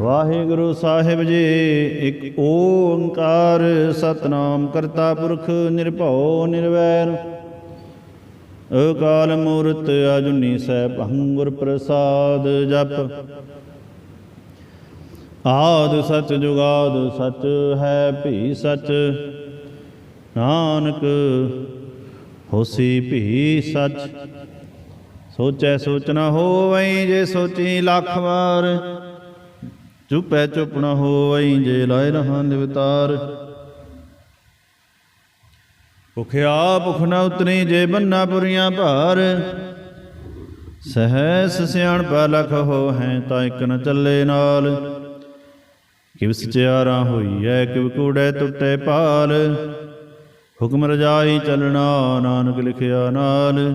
ਵਾਹਿਗੁਰੂ ਸਾਹਿਬ ਜੀ, ਇੱਕ ਓੰਕਾਰ ਸਤਨਾਮ ਕਰਤਾ ਪੁਰਖ ਨਿਰਭਉ ਨਿਰਵੈਰ। ਅਕਾਲ ਮੂਰਤ ਅਜੁਨੀ ਸੈਭੰ ਗੁਰ ਪ੍ਰਸਾਦ ਜਪ। ਆਦ ਸਚ ਜੁਗਾਦ ਸਚ ਹੈ ਭੀ ਸਚ। ਨਾਨਕ ਹੋਸੀ ਭੀ ਸਚ। ਸੋਚੈ ਸੋਚਣਾ ਨ ਹੋਵਈ ਜੇ ਸੋਚੀ ਲੱਖ ਵਾਰ। ਚੁਪੈ ਚੁਪ ਨ ਹੋਈ ਜੇ ਲਾਇ ਰਹਾ ਨਿਵਤਾਰ। ਭੁਖਿਆ ਭੁਖ ਨ ਉਤਰੀ, ਜੇ ਬੰਨਾ ਪੁਰੀਆਂ ਭਾਰ। ਸਹਸ ਸਿਆਣ ਪਾ ਲਖ ਹੋ ਹੈ, ਤਾਂ ਇਕ ਨ ਚੱਲੇ ਨਾਲ। ਕਿਵ ਸਚਿਆਰਾ ਹੋਈਐ ਕਿਵ ਕੂੜੈ ਟੁੱਟੇ ਪਾਲ ਹੁਕਮ ਰਜਾਈ ਚੱਲਣਾ, ਨਾਨਕ ਲਿਖਿਆ ਨਾਲ।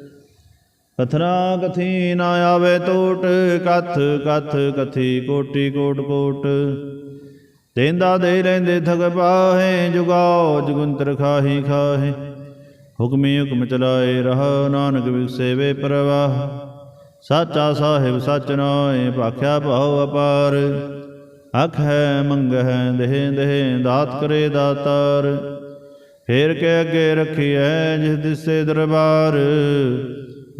ਕਥਨਾ ਕਥੀ ਨਾ ਆਵੇ ਟੋਟ, ਕਥ ਕਥ ਕਥੀ ਕੋਟੀ ਕੋਟ ਕੋਟ। ਦੇਂਦਾ ਦੇ ਲੈਂਦੇ ਥਗ ਪਾਹੇ, ਜੁਗਾਓ ਜੁਗੰਤਰ ਖਾਹੀ ਖਾਹੇ। ਹੁਕਮੀ ਹੁਕਮ ਚਲਾਏ ਰਹਾ, ਨਾਨਕ ਵਿਸੇਵੇ ਪ੍ਰਵਾਹ। ਸਾਚਾ ਸਾਹਿਬ ਸਚ ਨਾਏ ਭਾਖਿਆ ਭਾਉ ਅਪਾਰ। ਅਖ ਹੈ, ਮੰਗ ਹੈ, ਦੇਹ ਦੇਹ, ਦਾਤ ਕਰੇ ਦਾਤਾਰ। ਫੇਰ ਕੇ ਅੱਗੇ ਹੈ ਜਿਸ ਦਿਸੇ ਦਰਬਾਰ।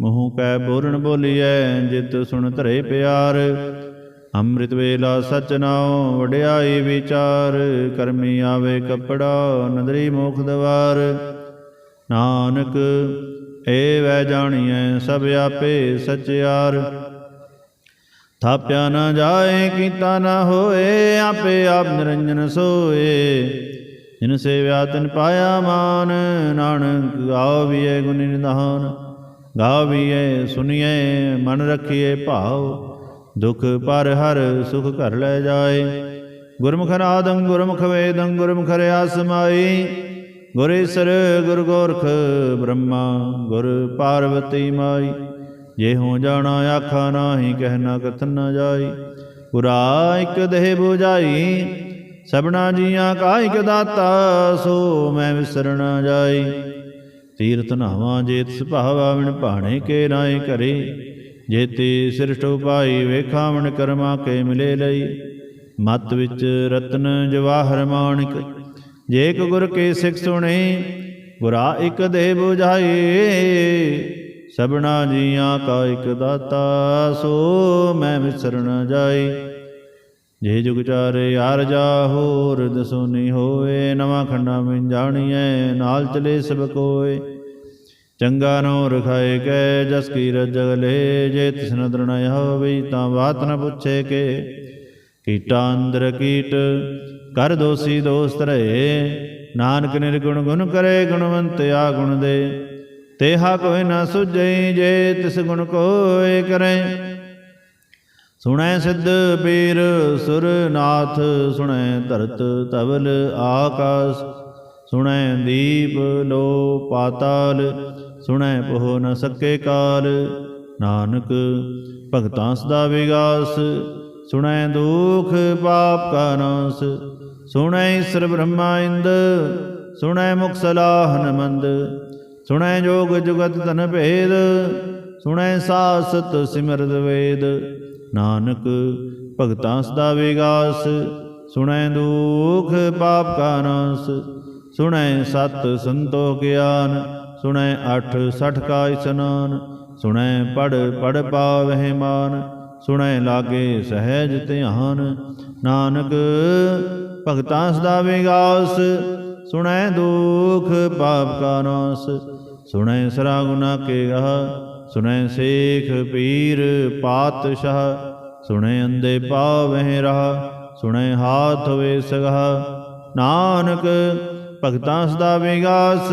ਮੂੰਹ ਕੈ ਬੋਲਣ ਬੋਲੀਐ, ਜਿਤ ਸੁਣ ਧਰੇ ਪਿਆਰ। ਅੰਮ੍ਰਿਤ ਵੇਲਾ ਸਚ ਨਾਉ, ਵਡਿਆਈ ਵਿਚਾਰ। ਕਰਮੀ ਆਵੇ ਕਪੜਾ, ਨਦਰੀ ਮੋਖ ਦਵਾਰ। ਨਾਨਕ, ਏ ਵੈ ਜਾਣੀਐ, ਸਭ ਆਪੇ ਸਚਿਆਰ ਥਾਪਿਆ ਨਾ ਜਾਏ, ਕੀਤਾ ਨਾ ਹੋਏ, ਆਪੇ ਆਪ ਨਿਰੰਜਨ ਸੋਏ। ਜਿਨ ਸੇਵਿਆ ਤਿਨ ਪਾਇਆ ਮਾਨ, ਨਾਨਕ ਗਾਵੀਏ ਗੁਣ ਨਿਧਾਨ। ਗਾਵੀਏ ਸੁਣੀਏ ਮਨ ਰੱਖੀਏ ਭਾਉ ਦੁਖ ਪਰ ਹਰ ਸੁਖ ਘਰ ਲੈ ਜਾਏ। ਗੁਰਮੁਖ ਨਾਦੰ ਗੁਰਮੁਖ ਵੇਦੰ ਗੁਰਮੁਖ ਰਿਆ ਸਮਾਈ ਗੁਰੇਸਰ ਗੁਰ ਗੋਰਖ, ਬ੍ਰਹਮਾ, ਗੁਰ ਪਾਰਵਤੀ ਮਾਈ। ਜੇ ਹੋ ਜਾਣਾ ਆਖਾ ਨਾਹੀ ਕਹਿਣਾ ਕਥਨ ਨਾ ਜਾਈ। ਪੁਰਾ ਇਕ ਦੇਹ 부ਜਾਈ ਸਭਨਾ ਜੀਆਂ ਕਾ ਇਕ ਦਾਤਾ, ਸੋ ਮੈਂ ਵਿਸਰਣਾ ਜਾਈ। ਤੀਰਥ ਨਾਵਾ ਜੇਤ ਸੁਭਾਵਾ ਵਿਣ ਭਾਣੇ ਕੇ ਰਾਏ ਕਰੇ ਜੇਤੇ ਸਿਰਠ ਉਪਾਈ ਵੇਖਾਵਣ ਕਰਮਾ ਕੇ ਮਿਲੇ ਲਈ। ਮਤ ਵਿੱਚ ਰਤਨ ਜਵਾਹਰ ਮਾਣਿਕ, ਜੇ ਇਕ ਗੁਰ ਕੇ ਸਿੱਖ ਸੁਣੇ, ਗੁਰਾ ਇਕ ਦੇਹ 부ਜਾਈ ਸਭਨਾ ਜੀਆਂ ਕਾ ਇਕ ਦਾਤਾ, ਸੋ ਮੈਂ ਵਿਸਰਨ ਜਾਈ ਜੇ ਜੁਗ ਚਾਰੇ ਹਰ ਜਾ ਹੋਰ, ਦਸੋ ਨੀ ਹੋਏ, ਨਵਾਂ ਖੰਡਾ ਮੈਂ ਜਾਣੀਐ, ਨਾਲ ਚਲੇ ਸਭ ਕੋਏ। ਚੰਗਾ ਨੋ ਰਖਾਏ ਕੈ, ਜਸ ਕੀ ਰਜਗ ਲੈ ਜੇ ਤਿਸ ਨਦਰ ਨ ਹੋਵੇ ਤਾਂ ਬਾਤ ਨ ਪੁੱਛੇ ਕੇ। ਕੀਟਾ ਅੰਦਰ ਕੀਟ, ਕਰ ਦੋਸੀ ਦੋਸਤ ਰਹੇ। ਨਾਨਕ ਨਿਰਗੁਣ ਗੁਣ ਕਰੇ, ਗੁਣਵੰਤ ਆ ਗੁਣ ਦੇ। ਤੇਹਾ ਕੋਈ ਨਾ ਸੁਝਈ, ਜੇ ਤਿਸ ਗੁਣ ਕੋਏ ਕਰੇ। ਸੁਣੈ ਸਿੱਧ ਪੀਰ, ਸੁਰ ਨਾਥ ਸੁਣੈ ਧਰਤ ਤਵਲ ਆਕਾਸ। ਸੁਣੈ ਦੀਪ ਲੋ ਪਾਤਾਲ ਸੁਣੈ ਪੋਹ ਨ ਸਕੇ ਕਾਲ। ਨਾਨਕ ਭਗਤਾਂ ਸਦਾ ਵਿਗਾਸ। ਸੁਣੈ ਦੁਖ ਪਾਪ ਕਾ ਨਾਸ। ਸੁਣੈ ਈਸ਼ਰ ਬ੍ਰਹਮਾ ਇੰਦ। ਸੁਣੈ ਮੁਖ ਸਲਾਹਨ ਮੰਦ। ਸੁਣੈ ਜੋਗ ਜੁਗਤ ਤਨ ਭੇਦ। ਸੁਣੈ ਸਾਸਤ ਸਿਮਰਤ ਵੇਦ। ਨਾਨਕ ਭਗਤਾਂ ਸਦਾ ਵਿਗਾਸ। ਸੁਣੈ ਦੁਖ ਪਾਪ ਕਾ ਨਾਸ। ਸੁਣੈ ਸਤ ਸੰਤੋਖ ਗਿਆਨ। ਸੁਣੈ ਅਠ ਸਠ ਕਾ ਇਸਨਾਨ, ਸੁਣੈ ਪੜ ਪੜ ਪਾਵਹਿ ਮਾਨ, ਸੁਣੈ ਲਾਗੇ ਸਹਿਜ ਧਿਆਨ। ਨਾਨਕ ਭਗਤਾਂ ਸਦਾ ਵਿਗਾਸ, ਸੁਣੈ ਦੁਖ ਪਾਪ ਕਾ ਨਾਸ। ਸੁਣੈ ਸਰਾ ਗੁਨਾ ਕੇ ਗਾ ਸੁਣੈ ਸੇਖ ਪੀਰ ਪਾਤਸ਼ਾਹ। ਸੁਣੈ ਅੰਦੇ ਪਾਵਹਿ ਰਹਾ, ਸੁਣੈ ਹਾਥ ਵੇ ਸਗਹਾ। ਨਾਨਕ ਭਗਤਾਂ ਸਦਾ ਵਿਗਾਸ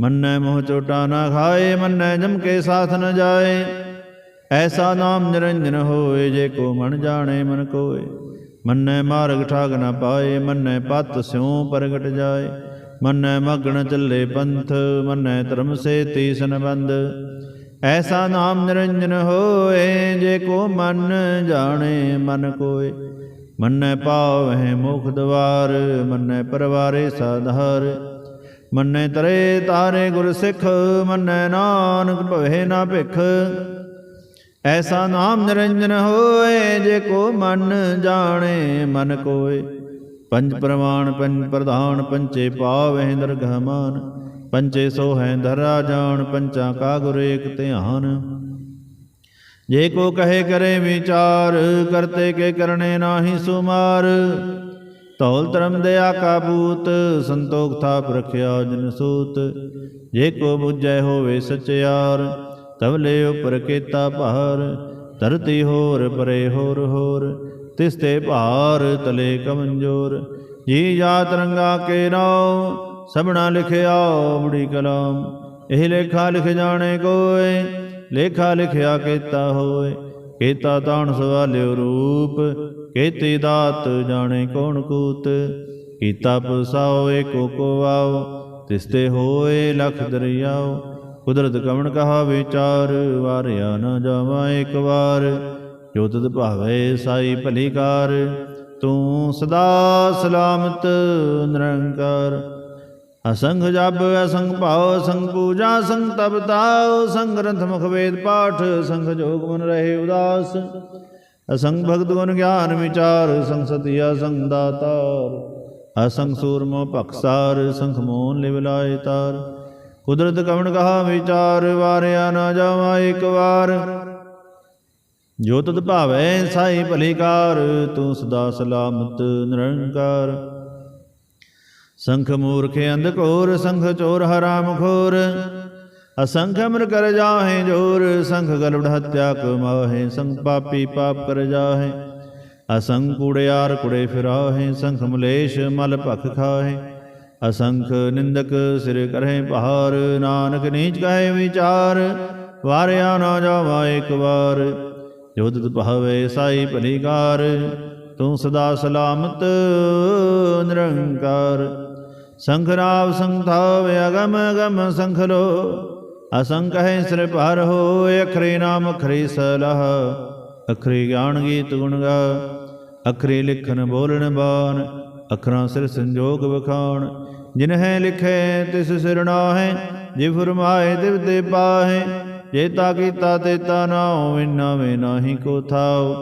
ਮੰਨੈ ਮੋਹ ਚੋਟਾ ਨਾ ਖਾਏ, ਮੰਨੈ ਜਮ ਕੇ ਸਾਥ ਨ ਜਾਏ। ਐਸਾ ਨਾਮ ਨਿਰੰਜਨ ਹੋਏ, ਜੇ ਕੋ ਮਨ ਜਾਣੇ ਮਨ ਕੋਏ। ਮੰਨੈ ਮਾਰਗ ਠਾਗ ਨਾ ਪਾਏ, ਮੰਨੈ ਪਤ ਸਿਉ ਪ੍ਰਗਟ ਜਾਏ। ਮੰਨੈ ਮਗਣ ਚੱਲੇ ਪੰਥ, ਮੰਨੈ ਧਰਮ ਸੇ ਤੀਸਨ ਬੰਦ ਐਸਾ ਨਾਮ ਨਿਰੰਜਨ ਹੋਏ, ਜੇ ਕੋ ਮਨ ਜਾਣੇ ਮਨ ਕੋਏ। ਮੰਨੈ ਪਾਵਹਿ ਮੁਖ ਦਵਾਰ, ਮੰਨੈ ਪਰਵਾਰੇ ਸਾਧਾਰ। ਮੰਨੈ ਤਰੇ ਤਾਰੇ ਗੁਰ ਸਿੱਖ, ਮੰਨੈ ਨਾਨਕ ਭਵੇ ਨਾ ਭਿਖ। ਐਸਾ ਨਾਮ ਨਿਰੰਜਨ ਹੋਏ, ਜੇ ਕੋ ਮਨ ਜਾਣੇ, ਮਨ ਕੋਏ। ਪੰਜ ਪ੍ਰਮਾਣ ਪੰਜ ਪ੍ਰਧਾਨ, ਪੰਚੇ ਪਾਵਹਿ ਦਰਗਹ ਮਾਨ। ਪੰਚੇ ਸੋ ਹੈ ਧਰਾ ਜਾਣ, ਪੰਚਾਂ ਕਾ ਗੁਰ ਏਕ ਧਿਆਨ। ਜੇ ਕੋ ਕਹੇ ਕਰੇ ਵਿਚਾਰ, ਕਰਤੇ ਕੇ ਕਰਨੇ ਨਾਹੀ ਸੁਮਾਰ। ਧੌਲ ਧਰਮ ਦਇਆ ਕਾ ਬੂਤ, ਸੰਤੋਖ ਥਾਪ ਰਖਿਆ ਜਨ ਸੂਤ। ਜੇ ਕੋ ਬੁਝੈ ਹੋਵੇ ਸਚਿਆਰ, ਤਵਲੇ ਉਪਰ ਕੀਤਾ ਭਾਰ। ਧਰਤੀ ਹੋਰ ਪਰੇ ਹੋਰ ਹੋਰ, ਤਿਸ ਤੇ ਭਾਰ ਤਲੇ ਕਮੰਜੋਰ। ਜੀ ਜਾਤ ਰੰਗਾ ਕੇ ਨਾਉ ਸਭਨਾ ਲਿਖਿਆ ਬੜੀ ਕਲਾਮ। ਇਹ ਲੇਖਾ ਲਿਖ ਜਾਣੇ ਕੋਏ, ਲੇਖਾ ਲਿਖਿਆ ਕੀਤਾ ਹੋਏ। ਕੀਤਾ ਤਾਣ ਸਵਾਲਿਓ ਰੂਪ ਕੀਤੀ ਦਾਤ ਜਾਣੇ ਕੌਣ ਕੂਤ? ਕੀਤਾ ਪਸਾਓ, ਏਕੋ ਕੋ ਆਓ ਤਿਸ ਹੋਏ ਲਖ ਦਰਿਆਓ। ਕੁਦਰਤ ਕਵਣ ਕਹਾ ਵਿਚਾਰ, ਵਾਰਿਆ ਨਾ ਜਾਵਾ ਇੱਕ ਵਾਰ। ਜੋ ਤਦ ਭਾਵੇ ਸਾਈ ਭਲੀਕਾਰ ਤੂੰ ਸਦਾ ਸਲਾਮਤ ਨਿਰੰਕਾਰ। ਅਸੰਗ ਜਪ, ਅਸੰਗ ਭਾਵ ਅਸੰਗ ਪੂਜਾ ਸੰਗ ਤਪ ਤਾਉ। ਸੰਗ ਗ੍ਰੰਥ ਮੁਖ ਵੇਦ ਪਾਠ, ਸੰਗ ਜੋਗ ਮਨ ਰਹੇ ਉਦਾਸ। ਅਸੰਗ ਭਗਤ ਗੁਣ ਗਿਆਨ ਵਿਚਾਰ, ਸੰਗ ਸਤਿਆ ਸੰਗ ਦਾਤਾਰ। ਅਸੰਗ ਸੂਰਮੋ ਭਖਸਾਰ ਸੰਖ ਮੋਨ ਲਿਵ ਲਾਏ ਤਾਰ। ਕੁਦਰਤ ਕਵਣ ਕਹਾ ਵਿਚਾਰ, ਵਾਰਿਆ ਨਾ ਜਾਵਾ ਇੱਕ ਵਾਰ। ਜੋ ਤਦ ਭਾਵੈ ਸਾਈ ਭਲੀਕਾਰ ਤੂੰ ਸਦਾ ਸਲਾਮਤ ਨਿਰੰਕਾਰ। ਸੰਖ ਮੂਰਖ ਅੰਧ ਘੋਰ, ਸੰਖ ਚੋਰ ਹਰਾਮ ਖੋਰ। ਅਸੰਖ ਅਮਰ ਕਰ ਜਾਹੇ ਜੋਰ ਸੰਖ ਗਲਵੜ ਹਤਿਆ ਕਮਾਹੇ ਸੰਖ ਪਾਪੀ ਪਾਪ ਕਰ ਜਾਹੇ। ਅਸੰਖ ਕੂੜਿਆਰ ਕੁੜੇ ਫਿਰਾਹੇ ਸੰਖ ਮਲੇਸ਼ ਮਲ ਭਖ ਖਾਹੇ। ਅਸੰਖ ਨਿੰਦਕ ਸਿਰ ਕਰਹਿ ਪਹਾਰ ਨਾਨਕ ਨੀਚ ਕਹੇ ਵਿਚਾਰ। ਵਾਰਿਆ ਨਾ ਜਾਵਾ ਇੱਕ ਵਾਰ, ਜੋ ਤਤ ਭਾਵੇ ਸਾਈ ਭਲੀਕਾਰ। ਤੂੰ ਸਦਾ ਸਲਾਮਤ, ਨਿਰੰਕਾਰ। ਸੰਖ ਰਾਵ ਸੰਥਾਵ ਅਗਮ ਅਗਮ ਸੰਖ ਲੋ। ਅਸੰਖ ਹੈ ਸਿਰ ਪਰ ਹੋਏ, ਅਖਰੇ ਨਾਮ ਅਖਰੇ ਸਲਾਹ, ਅਖਰੇ ਗਿਆਨ ਗੀਤ ਗੁਣ ਗਾ, ਅਖਰੇ ਲਿਖਨ ਬੋਲਣ ਬਾਣ, ਅਖਰਾਂ ਸਿਰ ਸੰਜੋਗ ਵਖਾਣ। ਜਿਨ ਲਿਖੈ, ਤਿਸ ਸਿਰ ਨਾਹੈ, ਜੇ ਫਰਮਾਏ ਤਿਵ ਤੇ ਪਾਹੇ, ਜੇ ਤਾ ਕੀਤਾ ਤੇ ਤਾ ਨਾਉ ਵਿਨਾ ਵੇ ਨਾਹੀ ਕੋ ਥਾਉ।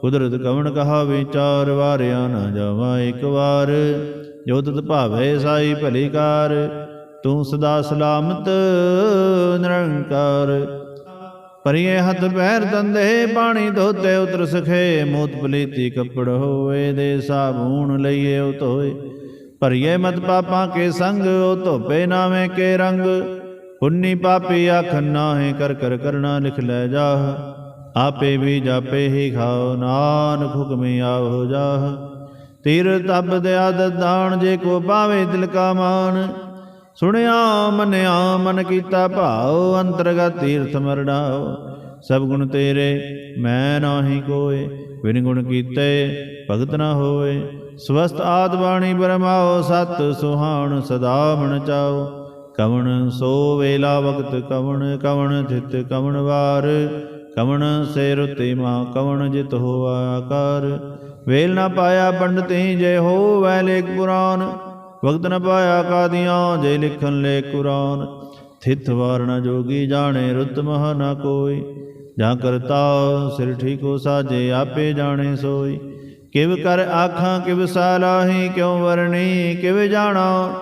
ਕੁਦਰਤ ਕਵਣ ਕਹਾ ਵਿਚਾਰ ਵਾਰਿਆ ਨਾ ਜਾਵਾ ਇੱਕ ਵਾਰ। ਜੋ ਤਤ ਭਾਵੇ ਸਾਈ ਭਲੀਕਾਰ ਤੂੰ ਸਦਾ ਸਲਾਮਤ, ਨਿਰੰਕਾਰ। ਪਰਿਏ ਹੱਥ ਪੈਰ ਦੰਦੇ ਪਾਣੀ ਧੋਤੇ ਉਤਰ ਸਖੇ। ਮੋਤ ਪਲੀਤੀ ਕੱਪੜ ਹੋਏ ਦੇ ਸਾਬੂਣ ਲਈਏ ਉਹ ਧੋਏ। ਭਰੀਏ ਮਤ ਪਾਪਾਂ ਕੇ ਸੰਗ, ਉਹ ਧੋਪੇ ਨਾਵੇਂ ਕੇ ਰੰਗ। ਪੁੰਨੀ ਪਾਪੀ ਆਖ ਨਾਹੇ, ਕਰ ਕਰ ਕਰਨਾ ਲਿਖ ਲੈ ਜਾਹ। ਆਪੇ ਵੀ ਜਾਪੇ ਹੀ ਖਾਓ, ਨਾਨਕ ਹੁਕਮੇ ਆਵੋ ਜਾਹ। ਤੀਰ ਤਬ ਆਦਤ ਦਾਣ ਜੇ ਕੋ ਪਾਵੇ ਦਿਲ ਕਾ ਮਾਨ। ਸੁਣਿਆ, ਮੰਨਿਆ, ਮਨ ਕੀਤਾ, ਭਾਉ, ਅੰਤਰਗਤ ਤੀਰਥ ਮਰਡਾਓ ਸਭ ਗੁਣ ਤੇਰੇ, ਮੈਂ ਨਾਹੀ ਕੋਏ। ਬਿਨ ਗੁਣ ਕੀਤੇ, ਭਗਤ ਨਾ ਹੋਏ। ਸਵਸਤ ਆਦ ਬਾਣੀ ਬਰਮਾਓ ਸਤ ਸੁਹਾਣ ਸਦਾ ਮਨ ਚਾਓ ਕਵਣ ਸੋ ਵੇਲਾ ਵਕਤ, ਕਵਣ ਕਵਣ ਥਿਤ, ਕਵਣ ਵਾਰ। ਕਵਣ ਸੇ ਰੁਤੇ ਮਾ, ਕਵਣ ਜਿਤ ਹੋਆ ਆਕਾਰ ਵੇਲ ਨਾ ਪਾਇਆ ਪੰਡਤੀ ਜੇ ਹੋ ਵੈ ਲੇਖ ਪੁਰਾਨ। ਵਕਤ ਨ ਪਾਇਆ ਕਾਦੀਆਂ, ਜੇ ਲਿਖਣ ਲੈ ਕੁਰਾਨ। ਥਿਤ ਵਾਰਣ ਜੋਗੀ ਜਾਣੇ, ਰੁਤ ਮਹ ਨ ਕੋਈ। ਜਾਂ ਕਰਤਾ, ਸਿਰ ਠੀਕੋ ਸਾਜੇ, ਆਪੇ ਜਾਣੇ ਸੋਈ। ਕਿਵ ਕਰ ਆਖਾਂ, ਕਿਵ ਸਾਲਾਹੀ ਕਿਉ ਵਰਣੀ, ਕਿਵ ਜਾਣਾ।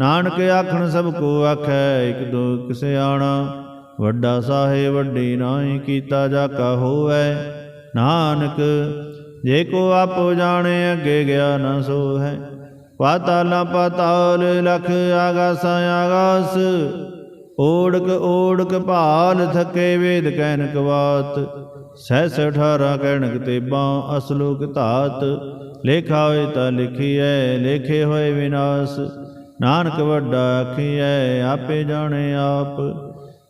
ਨਾਨਕ ਆਖਣ, ਸਭ ਕੋ ਆਖੈ, ਇਕ ਦੋ ਕਿਸੇ ਆਣਾ ਵੱਡਾ ਸਾਹੇ, ਵੱਡੀ ਨਾਹੀ, ਕੀਤਾ ਜਾ ਕਾ ਹੋਵੈ। ਨਾਨਕ, ਜੇ ਕੋ ਆਪੋ ਜਾਣੇ, ਅੱਗੇ ਗਿਆ ਨਾ ਸੋ ਹੈ ਪਾਤਾਲਾ ਪਾਤਾਲ ਲਖ ਆਗਾਸਾ, ਆਗਾਸ। ਓੜਕ ਓੜਕ ਭਾਲ ਥਕੇ ਵੇਦ ਕਹਿਨਕ ਬਾਤ ਸਹਿਸ 18 ਕਹਿਣਕ ਤੇਬਾਂ ਅਸਲੋਕ ਧਾਤ। ਲੇਖਾ ਹੋਏ ਤਾਂ ਲਿਖੀਐ, ਲੇਖੇ ਹੋਏ ਵਿਨਾਸ਼। ਨਾਨਕ ਵੱਡਾ ਆਖੀਐ, ਆਪੇ ਜਾਣੇ ਆਪ।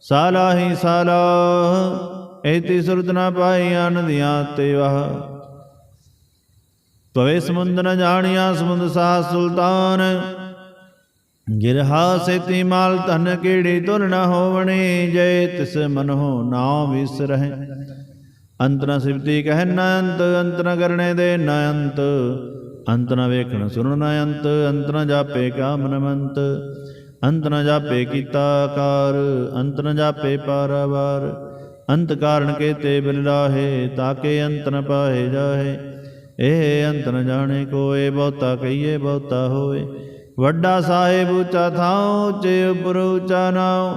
ਸਾਲਾਹੀ ਸਾਲਾਹ ਐਤੀ ਸੁਰਤ ਨਾ ਪਾਈ ਆਨੰਦੀਆਂ ਤੇ ਵਾਹ। ਤਵੇ ਸਮੁੰਦ ਨ ਜਾਣਿਆ ਸਮੁੰਦ ਸਾਹ ਸੁਲਤਾਨ। ਗਿਰਹਾ ਸੇਤੀ ਮਾਲ ਧਨ ਕੀੜੀ ਤੁਲ ਨ ਹੋਵਣੀ, ਜੈ ਤਿਸ ਮਨ ਨਾਮ ਵਿਸਰਹਿ ਅੰਤ ਨ ਸਿਵਤੀ ਕਹਿ ਨ ਅੰਤ ਅੰਤ ਨ ਕਰਨੇ ਦੇ ਨ ਅੰਤ। ਅੰਤ ਨ ਵੇਖਣ ਸੁਣਨ ਨ ਅੰਤ ਅੰਤ ਨ ਜਾਪੇ ਕਾਮਨਮੰਤ ਅੰਤ ਨ ਜਾਪੇ ਕੀਤਾ ਕਾਰ ਅੰਤ ਨ ਜਾਪੇ ਪਾਰਾਵਾਰ। ਅੰਤ ਕਾਰਨ ਕੇ ਕੇਤੇ ਬਿਲਾਹੇ ਤਾਕੇ ਅੰਤ ਨ ਪਾਏ ਜਾਹੇ। ਇਹ ਅੰਤ ਨ ਜਾਣੇ ਕੋਏ, ਬਹੁਤਾ ਕਹੀਏ, ਬਹੁਤਾ ਹੋਏ। ਵੱਡਾ ਸਾਹਿਬ ਉੱਚਾ ਥਾਉ, ਉੱਚੇ ਉਪਰ ਉੱਚਾ ਨਾਉ।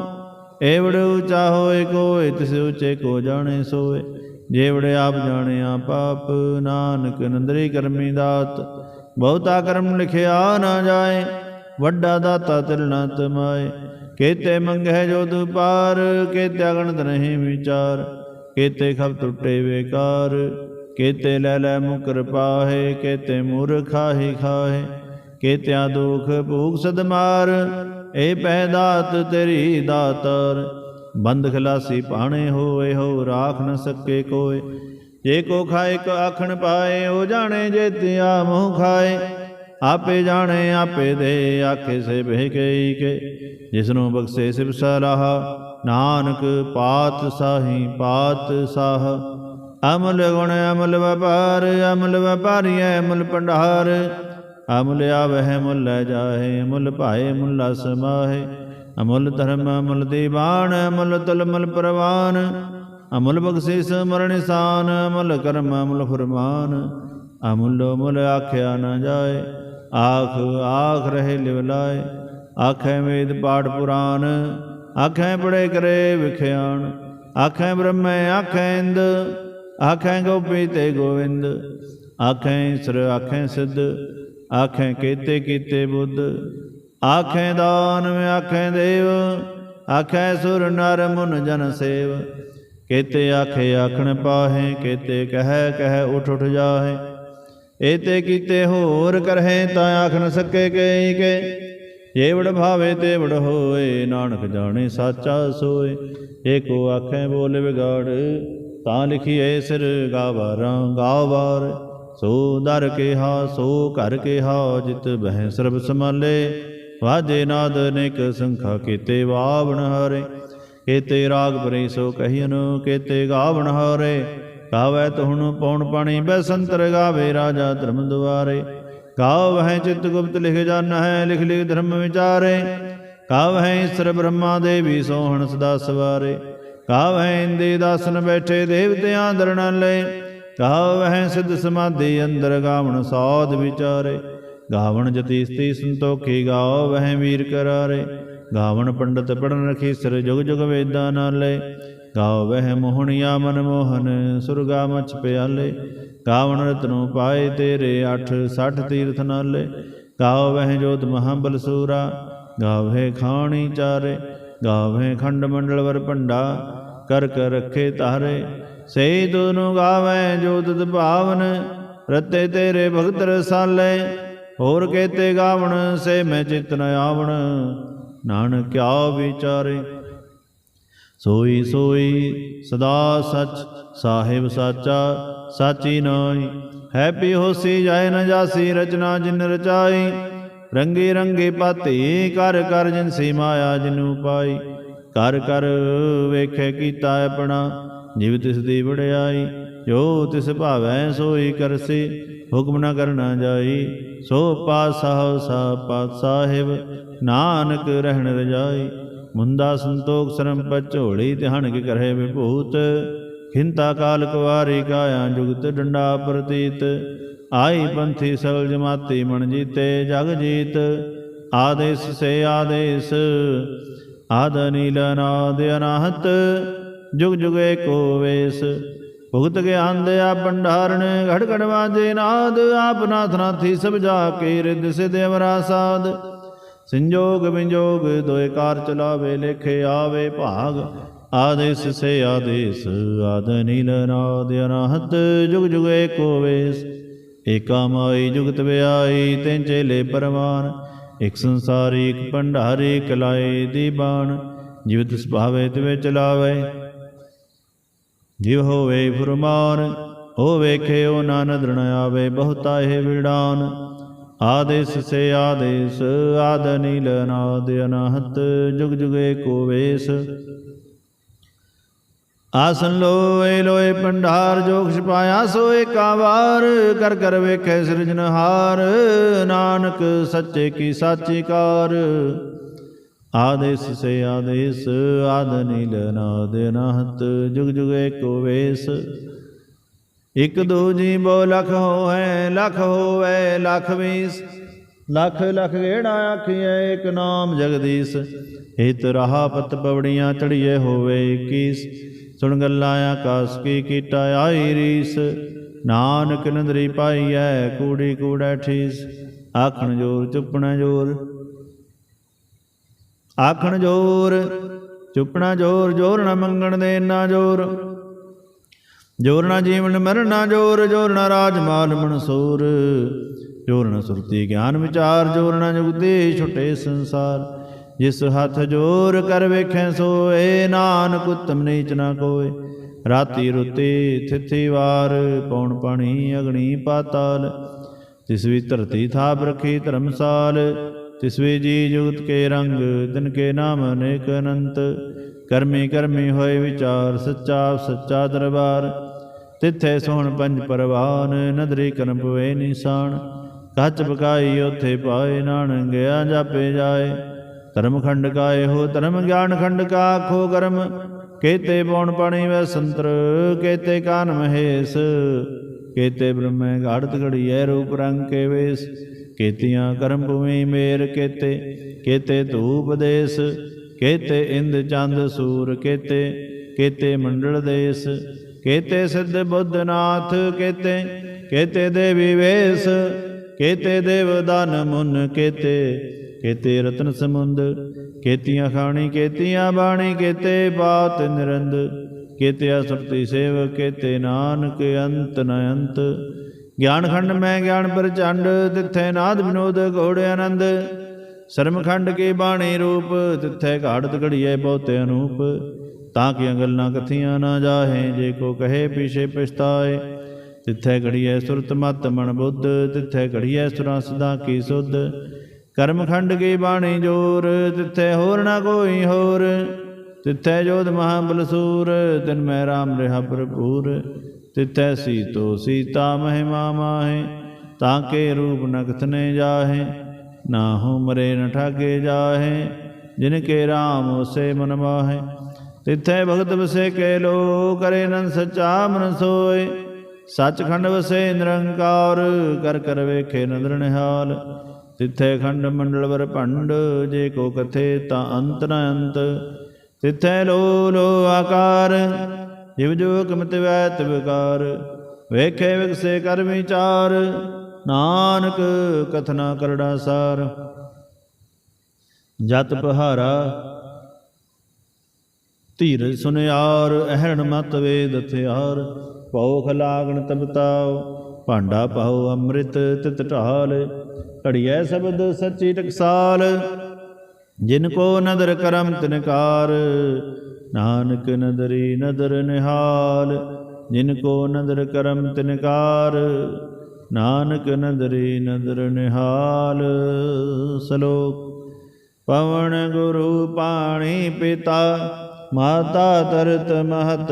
ਏਵੜ ਉੱਚਾ ਹੋਏ ਕੋਏ, ਤਿਸ ਉੱਚੇ ਕੋ ਜਾਣੇ ਸੋਏ। ਜੇਵੜੇ ਆਪ ਜਾਣਿਆ ਪਾਪ, ਨਾਨਕ ਨੰਦਰੀ ਕਰਮੀ ਦਾਤ। ਬਹੁਤਾ ਕਰਮ ਲਿਖਿਆ ਨਾ ਜਾਏ, ਵੱਡਾ ਦਾਤਾ ਤਿਲ ਨਾ ਤਮਾਏ। ਕੇਤੇ ਮੰਗਹਿ ਜੋ ਦੁਪਾਰ ਪਾਰ ਕੇਤੇ ਅਗਣਤ ਨਹੀਂ ਵਿਚਾਰ। ਕੇਤੇ ਖਬ ਟੁੱਟੇ ਵੇਕਾਰ ਕੇਤੇ ਲੈ ਲੈ ਮੁਕਰ ਪਾਹੇ, ਕੇਤੇ ਮੂਰਖਾ ਹੀ ਖਾਹੇ, ਕੇਤਿਆ ਦੁਖ ਭੂਖ ਸਦਮਾਰ ਏ ਪੈ ਦਾਤ ਤੇਰੀ ਦਾਤਰ। ਬੰਦ ਖਲਾਸੀ ਪਾਣੇ ਹੋਏ, ਹੋ ਰਾਖ ਨ ਸਕੇ ਕੋਏ। ਜੇ ਕੋ ਖਾਏ ਕੋ ਆਖਣ ਪਾਏ, ਉਹ ਜਾਣੇ ਜੇ ਤਿਆ ਮੂੰਹ ਖਾਏ। ਆਪੇ ਜਾਣੇ, ਆਪੇ ਦੇ ਆਖੇ ਸੇ ਬਹਿ ਗਈ ਕੇ ਜਿਸਨੂੰ ਬਖਸ਼ੇ ਸਿਵ ਸਲਾਹ, ਨਾਨਕ ਪਾਤ ਸਾਹੀ, ਪਾਤ ਸਾਹ। ਅਮਲ ਗੁਣ ਅਮਲ ਵਪਾਰ, ਅਮਲ ਵਪਾਰੀ ਅਮਲ ਭੰਡਾਰ। ਅਮੁਲ ਆਵਹਿ ਮੁੱਲ ਲੈ ਜਾਹੇ ਮੁੱਲ ਭਾਏ, ਮੁੱਲਾ ਸਮਾਹੇ ਅਮੁੱਲ ਧਰਮ, ਅਮਲ ਦੀਵਾਨ, ਅਮੁੱਲ ਤਲਮਲ ਪ੍ਰਵਾਨ। ਅਮੁੱਲ ਬਖਸ਼ਿਸ਼ ਮਰਨ ਨਿਸ਼ਾਨ, ਅਮੁੱਲ ਕਰਮ, ਅਮੁੱਲ ਫਰਮਾਨ। ਅਮੁੱਲ ਮੁੱਲ ਆਖਿਆ ਨਾ ਜਾਏ, ਆਖ ਆਖ ਰਹੇ ਲਿਵ ਲਾਏ। ਆਖੇ ਵੇਦ ਪਾਠ ਪੁਰਾਨ, ਆਖੇ ਪੜੇ ਕਰੇ ਵਿਖਿਆਣ ਆਖੇ ਬ੍ਰਹਮੈ, ਆਖੇ ਇੰਦ ਆਖੇ ਗੋਪੀ ਤੇ ਗੋਵਿੰਦ ਆਖੇ ਸਰ ਆਖੇ ਸਿੱਧ ਆਖੇ ਕੀਤੇ ਕੀਤੇ ਬੁੱਧ ਆਖੇ ਦਾਨ ਮੈਂ ਆਖੇ ਦੇਵ ਆਖੇ ਸੁਰ ਨਰ ਮੁਨ ਜਨ ਸੇਵ ਕੀਤੇ ਆਖੇ ਆਖਣ ਪਾਹੇ ਕੀਤੇ ਕਹੈ ਕਹੈ ਉਠ ਉਠ ਜਾਹੇ ਏਤੇ ਕੀਤੇ ਹੋਰ ਕਰਹਿ ਤਾਂ ਆਖ ਨ ਸਕੇ ਕਈ ਕੇ ਜੇ ਵਡ ਭਾਵੇ ਤੇ ਵਡ ਹੋਏ ਨਾਨਕ ਜਾਣੇ ਸਾਚਾ ਸੋਏ ਏਕੋ ਆਖੇ ਬੋਲੇ ਵਿਗਾੜ ਤਾਂ ਲਿਖੀਏ ਸਿਰ ਗਾਵਾਰਾਂ ਗਾਵਾਰ, ਸੋ ਦਰ ਕੇਹਾ, ਸੋ ਘਰ ਕੇਹਾ, ਜਿਤ ਬਹਿ ਸਰਬ ਸਮਾਲੇ ਵਾਜੇ ਨਾਦ ਅਨੇਕ ਸੰਖਾ ਕੀਤੇ ਵਾਵਣ ਹਰੇ, ਕੀਤੇ ਰਾਗ ਪਰੇ ਸੋ ਕਹੀਨ ਕੀਤੇ ਗਾਵਣ ਹਰੇ। ਗਾਵੇ ਤੁਹਣ ਪੌਣ ਪਾਣੀ, ਬੈਸੰਤਰ ਗਾਵੇ ਰਾਜਾ ਧਰਮ ਦੁਆਰੇ। ਗਾਵਹਿ ਚਿਤ ਗੁਪਤ ਲਿਖ ਜਾਨ ਹੈ, ਲਿਖ ਲਿਖ ਧਰਮ ਵਿਚਾਰੇ। ਗਾਵਹਿ ਈਸ਼ਰ ਬ੍ਰਹਮਾ ਦੇਵੀ ਸੋਹਣ ਸਦਾ ਸਵਾਰੇ। ਕਾਵਹਿ ਇੰਦੇ ਦਾਸਨ ਬੈਠੇ ਦੇਵਤਿਆਂ ਦਰਣ ਲੈ ਗਾਵਹਿ ਸਿੱਧ ਸਮਾਧੀ ਅੰਦਰ ਗਾਵਣ ਸਾਧ ਵਿਚਾਰੇ। ਗਾਵਣ ਜਤੀ ਸਤੀ ਸੰਤੋਖੀ ਗਾਵਹਿ ਵੀਰ ਕਰਾਰੇ। ਗਾਵਣ ਪੰਡਤ ਪੜਨ ਰਖੀ ਸਿਰ ਜੁਗ ਜੁਗ ਵੇਦਾਂ ਨਾਲੇ ਗਾਵਹਿ ਮੋਹਣਿਆ ਮਨ ਮੋਹਨ ਸੁਰਗਾ ਮਛ ਪਿਆਲੇ। ਗਾਵਣ ਰਤਨੋ ਪਾਏ ਤੇਰੇ 8 60 ਤੀਰਥ ਨਾਲੇ। ਗਾਵਹਿ ਜੋਤ ਮਹਾਬਲ ਸੂਰਾ। ਗਾਵਹਿ ਖਾਣੀ ਚਾਰੇ। ਗਾਵਹਿ ਖੰਡ ਮੰਡਲ ਵਰ ਭੰਡਾ, ਕਰ ਕਰ ਰੱਖੇ ਤਾਰੇ। ਸਈ ਤੁਨੂ ਗਾਵੈ, ਜੋ ਤਤ ਭਾਵਨ, ਰਤੇ ਤੇਰੇ ਭਗਤ ਰਸਾਲੇ। ਹੋਰ ਕੇਤੇ ਗਾਵਣ, ਸੇ ਮੈਂ ਚਿਤ ਨ ਆਵਣ। ਨਾਨਕ ਕਿਆ ਵਿਚਾਰੇ। ਸੋਈ ਸੋਈ, ਸਦਾ ਸਚ, ਸਾਹਿਬ ਸਾਚਾ, ਸਾਚੀ ਨਾਈ ਹੈਪੀ ਹੋਸੀ, ਜਾਏ ਨ ਜਾਸੀ, ਰਚਨਾ ਜਿਨ ਰਚਾਈ। ਰੰਗੇ ਰੰਗੇ ਪਾਤੇ ਕਰ ਕਰ ਜਿਨ ਸੀ ਮਾਇਆ ਜਿਨੂ ਪਾਈ। ਕਰ ਕਰ ਵੇਖੇ ਕੀਤਾ ਆਪਣਾ, ਜਿਵ ਤਿਸ ਦੀ ਵੜਿਆਈ ਜੋ ਤਿਸ ਭਾਵੈ ਸੋਈ ਕਰਸੀ, ਹੁਕਮ ਨਾ ਕਰਨਾ ਜਾਈ। ਸੋ ਪਾਸਾਹ ਸਾ ਪਾਤ ਸਾਹਿਬ ਨਾਨਕ ਰਹਿਣ ਰਜਾਈ। ਮੁੰਦਾ ਸੰਤੋਖ ਸਰਮ ਪਚੋੜੀ ਧਿਆਨ ਕੇ ਕਰੇ ਵਿਭੂਤ। ਖਿੰਤਾ ਕਾਲ ਕੁਵਾਰੀ ਕਾਇਆ ਜੁਗਤ ਡੰਡਾ ਪ੍ਰਤੀਤ। ਆਈ ਪੰਥੀ ਸਗਲ ਜਮਾਤੀ ਮਨ ਜੀਤੇ ਜਗ ਜੀਤ, ਆਦੇਸ ਸੇ ਆਦੇਸ, ਆਦ ਨੀਲ ਨਾਦ ਅਨਾਹਤ, ਜੁਗ ਜੁਗੇ ਏਕੋ ਵੇਸ। ਭੁਗਤ ਗਿਆਨ ਆ ਭੰਡਾਰਨ ਘੜ ਘੜ ਵਾਜੇ ਨਾਦ, ਆਪ ਨਾਥ ਨਾਥੀ ਸਭ ਜਾ ਕੇ ਰਿਦ ਸਿਧ ਅਮਰਾ ਸਾਧ ਸੰਜੋਗ ਵਿਜੋਗ ਦੋਇ ਕਾਰ ਚਲਾਵੇ, ਲੇਖੇ ਆਵੇ ਭਾਗ। ਆਦੇਸ ਸੇ ਆਦੇਸ, ਆਦ ਨੀਲ ਨਾਦ ਅਨਾਹਤ, ਜੁਗ ਜੁਗੇ ਏਕੋ ਵੇਸ। ਏਕਾ ਮਾਈ ਜੁਗਤ ਵਿਆਈ ਤੈਂ ਚੇਲੇ ਪਰਵਾਨ, ਇਕ ਸੰਸਾਰੀ, ਇਕ ਭੰਡਾਰੀ ਕਲਾਏ ਦੀ ਬਾਣ, ਜਿਵ ਤਿਸ ਤਿਵੇਂ ਚਲਾਵੇ। ਜਿਵ ਹੋਵੇ ਫੁਰਮਾਨ ਹੋ ਵੇਖੇ ਉਹ ਨਾ ਆਵੇ, ਬਹੁਤਾ ਇਹ ਵਿੜਾਨ। ਆਦੇਸ ਸੇ ਆਦੇਸ, ਆਦ ਨੀਲ ਨਾਦ ਅਨਾਹਤ, ਜੁਗ ਜੁਗੇ ਏਕੋ ਵੇਸ। ਆਸਨ ਲੋਏ ਲੋਏ ਭੰਡਾਰ, ਜੋ ਛਪਾਇਆ ਪਾਇਆ ਸੋ ਏਕਾ ਵਾਰ। ਕਰ ਕਰ ਵੇਖੇ ਸਿਰਜਨਹਾਰ ਨਾਨਕ ਸੱਚੇ ਕੀ ਸਾਚੀ ਕਾਰ। ਆਦੇਸ ਸੇ ਆਦੇਸ, ਆਦ ਨੀਲ ਨਾਦ ਅਨਾਹਤ ਜੁਗ ਜੁਗ ਏਕੋ ਵੇਸ। ਇਕ ਦੋ ਜੀ ਬੋ ਲਖ ਹੋਏ ਲਖ ਹੋਵੇ, ਲਖ ਵੀਸ। ਲਖ ਲਖ ਗੇੜਾ ਆਖੀਐ, ਇਕ ਨਾਮ ਜਗਦੀਸ਼। ਹਿਤ ਰਹਾ ਪਤ ਪਵੜੀਆਂ ਚੜੀਏ ਹੋਵੇ 21 ਸੁਣ ਗੱਲਾਂ ਆਕਾਸ ਕੀ ਕੀਟਾ ਆਈ ਰੀਸ ਨਾਨਕ ਨੰਦਰੀ ਪਾਈਐ ਕੂੜੀ ਕੂੜੈ ਠੀਸ। ਆਖਣ ਜੋਰ, ਚੁੱਪਣਾ ਜੋਰ। ਆਖਣ ਜੋਰ, ਚੁੱਪਣਾ ਜੋਰ ਜੋਰ ਨਾ ਮੰਗਣ ਦੇ ਨਾ ਜੋਰ। ਜੋਰ ਨਾ ਜੀਵਨ ਮਰਨਾ ਜੋਰ ਜੋਰ ਨਾ ਰਾਜ ਮਾਲ ਮਨਸੂਰ। ਜੋਰ ਨਾ ਸੁਰਤੀ ਗਿਆਨ ਵਿਚਾਰ, ਜੋਰ ਨਾ ਜੁਗਦੇ ਛੁਟੇ ਸੰਸਾਰ। ਜਿਸ ਹੱਥ ਜੋਰ ਕਰ ਵੇਖੈ ਸੋਏ, ਨਾਨਕ ਉਤਮ ਨੀਚ ਨਾ ਕੋਏ। ਰਾਤੀ ਰੁਤੀ ਥਿਥੀ ਵਾਰ ਪੌਣ ਪਾਣੀ ਅਗਣੀ ਪਾਤਾਲ। ਤਿਸ ਵੀ ਧਰਤੀ ਥਾਪ ਰਖੀ ਧਰਮਸਾਲ। ਤਿਸ ਵੀ ਜੀ ਜੁਗਤ ਕੇ ਰੰਗ, ਤਿਨ ਕੇ ਨਾਮ ਅਨੇਕ ਅਨੰਤ। ਕਰਮੀ ਕਰਮੀ ਹੋਏ ਵਿਚਾਰ, ਸੱਚਾ ਸੱਚਾ ਦਰਬਾਰ। ਤਿੱਥੇ ਸੋਹਣ ਪੰਜ ਪਰਵਾਨ, ਨਦਰੀ ਕਰਮ ਪਵੇ ਨਿਸ਼ਾਨ। ਕੱਚ ਬਕਾਈ ਉਥੇ ਪਾਏ ਨਾਨਕ ਗਿਆ ਜਾਪੇ ਜਾਏ। ਧਰਮ ਖੰਡ ਕਾ ਇਹੋ ਧਰਮ ਗਿਆਨ ਖੰਡ ਕਾ ਆਖੋ ਕਰਮ ਕੇਤੇ ਪੌਣ ਪਾਣੀ ਵੈ ਸੰਤਰ, ਕੇਤੇ ਕਾਨ ਮਹੇਸ਼। ਕੇਤੇ ਬ੍ਰਹਮੇ ਘਾੜਤ ਘੜੀਐ ਰੂਪ ਰੰਗ ਕੇ ਵੇਸ। ਕੇਤੀਆਂ ਕਰਮ ਭੂਮੀ ਮੇਰ ਕੇਤੇ ਕੇਤੇ ਧੂਪ ਦੇਸ। ਕੇਤੇ ਇੰਦ ਚੰਦ ਸੂਰ ਕੇਤੇ ਕੇਤੇ ਮੰਡਲ ਦੇਸ। ਕੇਤੇ ਸਿੱਧ ਬੁੱਧਨਾਥ ਕੇਤੇ ਕੇਤੇ ਦੇਵੀ ਵੇਸ। ਕੇਤੇ ਦੇਵ ਦਾਨ ਮੁਨ ਕੇਤੇ ਕੇਤੇ ਰਤਨ ਸਮੁੰਦ ਕੇਤੀਆਂ ਖਾਣੀ, ਕੇਤੀਆਂ ਬਾਣੀ, ਕੇਤੇ ਬਾਤ ਨਿਰੰਦ ਕੇਤੇ ਅਸਰਤੀ ਸੇਵ ਕੇਤੇ ਨਾਨਕ, ਅੰਤ ਨ ਅੰਤ। ਗਿਆਨ ਖੰਡ ਮੈਂ ਗਿਆਨ ਪ੍ਰਚੰਡ, ਤਿੱਥੇ ਨਾਦ ਵਿਨੋਦ ਘੋੜ ਆਨੰਦ। ਸਰਮਖੰਡ ਕੀ ਬਾਣੀ ਰੂਪ, ਤਿੱਥੇ ਘਾੜਤ ਘੜੀਏ ਬਹੁਤੇ ਅਨੂਪ। ਤਾਂ ਕਿ ਗੱਲਾਂ ਕਥੀਆਂ ਨਾ ਜਾਹੇ, ਜੇ ਕੋ ਕਹੇ ਪਿਛੇ ਪਛਤਾਏ। ਤਿੱਥੇ ਘੜੀਏ ਸੁਰਤ ਮਤ ਮਨ ਬੁੱਧ, ਤਿੱਥੇ ਘੜੀਏ ਸੁਰਾਂ ਸਦਾ ਕੀ ਸੁਧ। ਕਰਮ ਖੰਡ ਕੀ ਬਾਣੀ ਜੋਰ, ਤਿੱਥੇ ਹੋਰ ਨਾ ਕੋਈ ਹੋਰ। ਤਿੱਥੇ ਜੋਧ ਮਹਾਬਲ ਬਲਸੂਰ ਤਿਨ ਮੈਂ ਰਾਮ ਰਿਹਾ ਭਰਪੂਰ। ਤਿੱਥੈ ਸੀਤੋ ਸੀਤਾ ਮਹਿਮਾ ਮਾਹੇ, ਤਾਂ ਕੇ ਰੂਪ ਨਗਤ ਨੇ ਜਾਹੇ। ਨਾ ਹੋ ਮਰੇ ਨ ਠਾਗੇ ਜਾਹੇ, ਜਿਨ ਕੇ RAM ਉਸੇ ਮਨ ਮਾਹੇ। ਤਿੱਥੈ ਭਗਤ ਵਸੇ ਕੇ ਲੋ ਕਰੇ ਨਨ ਸਚਾ ਮਨ ਸੋਏ। ਸੱਚਖੰਡ ਵਸੇ ਨਿਰੰਕਾਰ, ਕਰ ਕਰ ਵੇਖੇ ਨਦਰ ਨਿਹਾਲ। ਤਿੱਥੈ ਖੰਡ ਮੰਡਲ ਵਰ ਭੰਡ, ਜੇ ਕੋ ਕਥੇ ਤਾਂ ਅੰਤ ਨ ਅੰਤ। ਤਿੱਥੈ ਲੋ ਲੋ ਆਕਾਰ, ਜਿਵ ਜੋ ਕਮਤ ਵੈਤ ਵਿਕਾਰ। ਵੇਖੇ ਵਿਗਸੇ ਕਰ ਵਿਚਾਰ, ਨਾਨਕ ਕਥਨਾ ਕਰੜਾ ਸਾਰ। ਜਤ ਪਹਾਰਾ ਧੀਰਜ ਸੁਨਿਆਰ, ਅਹਰਣ ਮਤ ਵੇਦ ਥਿਆਰ ਭਉਖ ਲਾਗਣ ਤਬਤਾਓ ਭਾਂਡਾ ਪਾਉ ਅੰਮ੍ਰਿਤ ਤਿਤ ਢਾਲ, ਘੜੀਐ ਸ਼ਬਦ ਸੱਚੀ ਟਕਸਾਲ। ਜਿਨ ਕੋ ਨਦਰ ਕਰਮ ਤਿਨਕਾਰ, ਨਾਨਕ ਨਦਰੀ ਨਦਰ ਨਿਹਾਲ। ਜਿਨ ਕੋ ਨਦਰ ਕਰਮ ਤਿਨਕਾਰ, ਨਾਨਕ ਨਦਰੀ ਨਦਰ ਨਿਹਾਲ। ਸਲੋਕ, ਪਵਨ ਗੁਰੂ ਪਾਣੀ ਪਿਤਾ, ਮਾਤਾ ਤਰਤ ਮਹਤ।